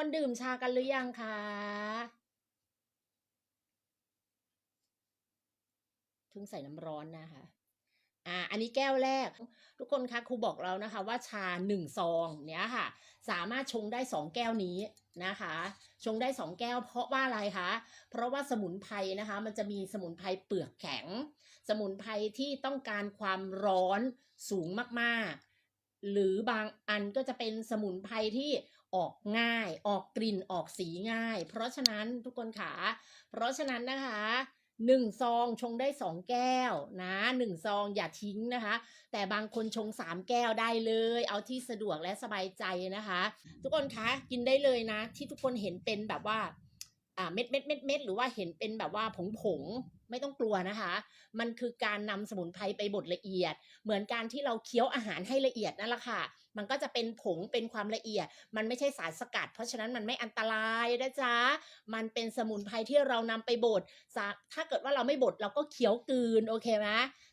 คนดื่มชากันหรือยังคะเพิ่งใส่น้ำร้อนนะคะอ่า อันนี้แก้วแรก ทุกคนคะครูบอกเรานะคะ ว่าชาหนึ่งซองเนี้ยค่ะ สามารถชงได้สองแก้วนี้นะคะ ชงได้สองแก้วเพราะว่าอะไรคะ เพราะว่าสมุนไพรนะคะ มันจะมีสมุนไพรเปลือกแข็ง สมุนไพรที่ต้องการความร้อนสูงมากๆ หรือบางอันก็จะเป็นสมุนไพรที่ ออกง่าย ออกกลิ่นออกสีง่าย เพราะฉะนั้นทุกคนขาเพราะฉะนั้นนะคะหนึ่งซองชงได้สองแก้วนะหนึ่งซองอย่าทิ้งนะคะ แต่บางคนชงสามแก้วได้เลย เอาที่สะดวกและสบายใจนะคะ ทุกคนคะกินได้เลยนะ ที่ทุกคนเห็นเป็นแบบว่าอ่าเม็ดเม็ดเม็ดเม็ดหรือว่าเห็นเป็นแบบว่าผงผง ไม่ต้องกลัวนะคะ มันคือการนำสมุนไพรไปบดละเอียด เหมือนการที่เราเคี้ยวอาหารให้ละเอียดนั่นแหละค่ะ มันก็จะเป็นผงเป็นความละเอียด มันไม่ใช่สารสกัด เพราะฉะนั้นมันไม่อันตรายนะจ๊ะ มันเป็นสมุนไพรที่เรานำไปบด ถ้าเกิดว่าเราไม่บดเราก็เคี้ยวกืนโอเคไหม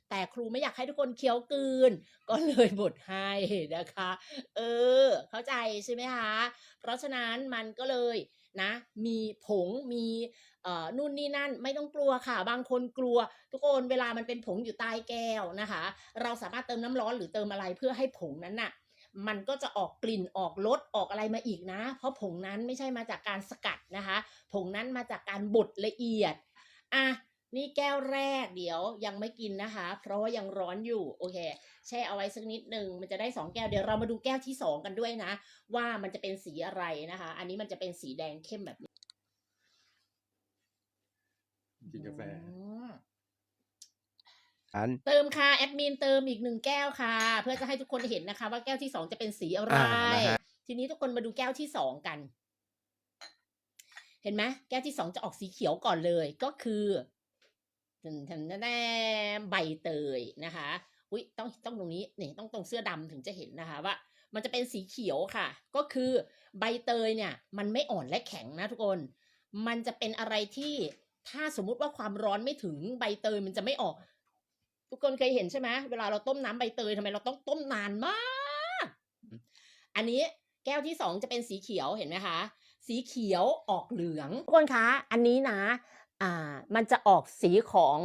แต่ครูไม่อยากให้ทุกคนเคี้ยวกืน ก็เลยบดให้นะคะ เออ เข้าใจใช่ไหมคะ เพราะฉะนั้นมันก็เลยนะ มีผง มี นู่นนี่นั่นไม่ต้องกลัวค่ะ บางคนกลัว ทุกคนเวลามันเป็นผงอยู่ใต้แก้วนะคะ เราสามารถเติมน้ำร้อนหรือเติมอะไรเพื่อให้ผงนั้นน่ะมันก็จะออกกลิ่นออกรสออกอะไรมาอีกนะ เพราะผงนั้นไม่ใช่มาจากการสกัดนะคะ ผงนั้นมาจากการบดละเอียดอะนี่แก้วแรกเดี๋ยวยังไม่กินนะคะ เพราะว่ายังร้อนอยู่โอเค แช่เอาไว้สักนิดหนึ่งมันจะได้สองแก้วเดี๋ยวเรามาดูแก้วที่สองกันด้วยนะ ว่ามันจะเป็นสีอะไรนะคะ อันนี้มันจะเป็นสีแดงเข้มแบบนี้ กินกาแฟอืมอันเติมค่ะแอดมินเติมอีกหนึ่งแก้วค่ะ เพื่อจะให้ทุกคนเห็นนะคะ ว่าแก้วที่สองจะเป็นสีอะไรอ่านะฮะทีนี้ทุกคนมาดูแก้วที่สองกัน เห็นไหมแก้วที่สองจะออกสีเขียวก่อนเลย ก็คือทันทันแน่ใบเตยนะคะ อุ้ยต้องต้องตรงนี้นี่ต้องตรงเสื้อดำถึงจะเห็นนะคะว่า มันจะเป็นสีเขียวค่ะ ก็คือใบเตยเนี่ย มันไม่อ่อนและแข็งนะทุกคน มันจะเป็นอะไรที่ ถ้าสมมุติว่าความร้อนไม่ถึงใบเตยมันจะไม่ออก ทุกคนเคยเห็นใช่ไหมเวลาเราต้มน้ำใบเตยทำไมเราต้องต้มนานมาก อันนี้แก้วที่สองจะเป็นสีเขียวเห็นไหมคะ สีเขียวออกเหลืองทุกคนคะอันนี้นะ อ่า มันจะออกสีของ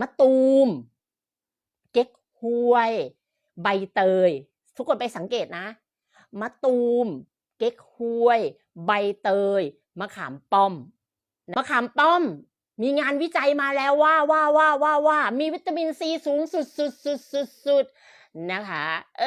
มะตูม เก๊กฮวย ใบเตย ทุกคนไปสังเกตนะมะตูม เก๊กฮวย ใบเตยมะขามป้อม มะขามป้อม มีงานวิจัยมาแล้วว่าว่าว่าว่าว่ามีวิตามินซีสูงสุดสุดสุดสุดสุดนะคะ เอ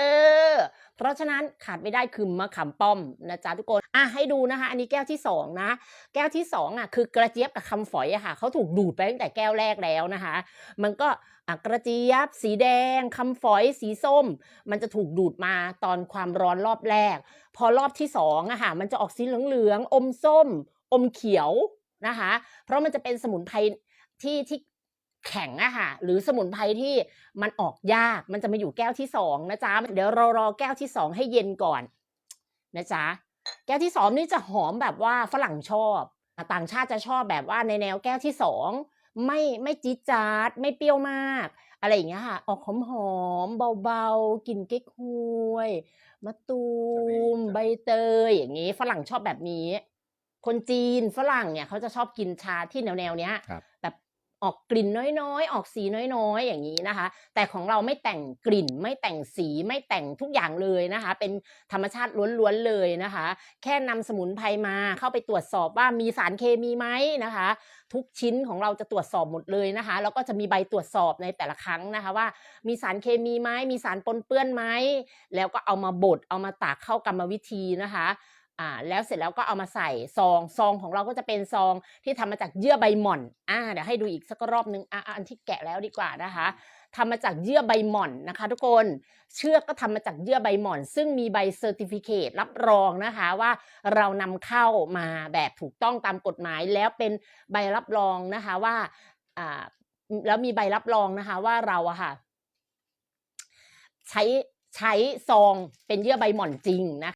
อ เพราะฉะนั้นขาดไม่ได้คือมะขามป้อมนะจ๊ะทุกคน อะให้ดูนะคะ อันนี้แก้วที่สองนะ แก้วที่สองอะคือกระเจี๊ยบกับคำฝอยอะค่ะเขาถูกดูดไปตั้งแต่แก้วแรกแล้วนะคะ มันก็อะกระเจี๊ยบ สีแดงคำฝอยสีส้ม มันจะถูกดูดมาตอนความร้อนรอบแรก พอรอบที่สองอะค่ะมันจะออกสีเหลืองๆอมส้ม อมเขียว นะคะ เพราะมันจะเป็นสมุนไพรที่ที่แข็งอะค่ะ หรือสมุนไพรที่มันออกยาก มันจะมาอยู่แก้วที่สองนะจ๊ะ เดี๋ยวเรารอแก้วที่สองให้เย็นก่อนนะจ๊ะ แก้วที่สองนี่จะหอมแบบว่าฝรั่งชอบอะต่างชาติจะชอบแบบว่าในแนวแก้วที่สองไม่ไม่จี๊ดจ๊าดไม่เปรี้ยวมาก อะไรอย่างเงี้ยค่ะ ออกหอมหอมๆเบาๆกลิ่นเก๊กฮวยมะตูม ใบเตยอย่างนี้ ฝรั่งชอบแบบนี้ คนจีนฝรั่งเนี่ยเขาจะชอบกินชาที่แนวแนวๆเนี้ยครับแบบออกกลิ่นน้อยๆ ออกสีน้อยๆ อย่างนี้นะคะ แต่ของเราไม่แต่งกลิ่น ไม่แต่งสีไม่แต่งทุกอย่างเลยนะคะ เป็นธรรมชาติล้วนๆเลยนะคะ แค่นำสมุนไพรมาเข้าไปตรวจสอบว่ามีสารเคมีไหมนะคะ ทุกชิ้นของเราจะตรวจสอบหมดเลยนะคะ แล้วก็จะมีใบตรวจสอบในแต่ละครั้งนะคะว่า มีสารเคมีไหมมีสารปนเปื้อนไหมแล้วก็เอามาบดเอามาตากเข้ากรรมวิธีนะคะ อ่าแล้วเสร็จแล้วก็เอามาใส่ซองซองของเราก็จะเป็นซองที่ทำมาจากเยื่อใบหม่อนอ่าเดี๋ยวให้ดูอีกสักรอบนึงอ่าอันที่แกะแล้วดีกว่านะคะทำมาจากเยื่อใบหม่อนนะคะ ทุกคนเชือกก็ทำมาจากเยื่อใบหม่อน ซึ่งมีใบเซอร์ติฟิเคตรับรองนะคะว่าเรานำเข้ามาแบบถูกต้องตามกฎหมาย แล้วเป็นใบรับรองนะคะว่าอ่าแล้วมีใบรับรองนะคะว่าเราอะค่ะ ใช้ใช้ซองเป็นเยื่อใบหม่อนจริงนะคะ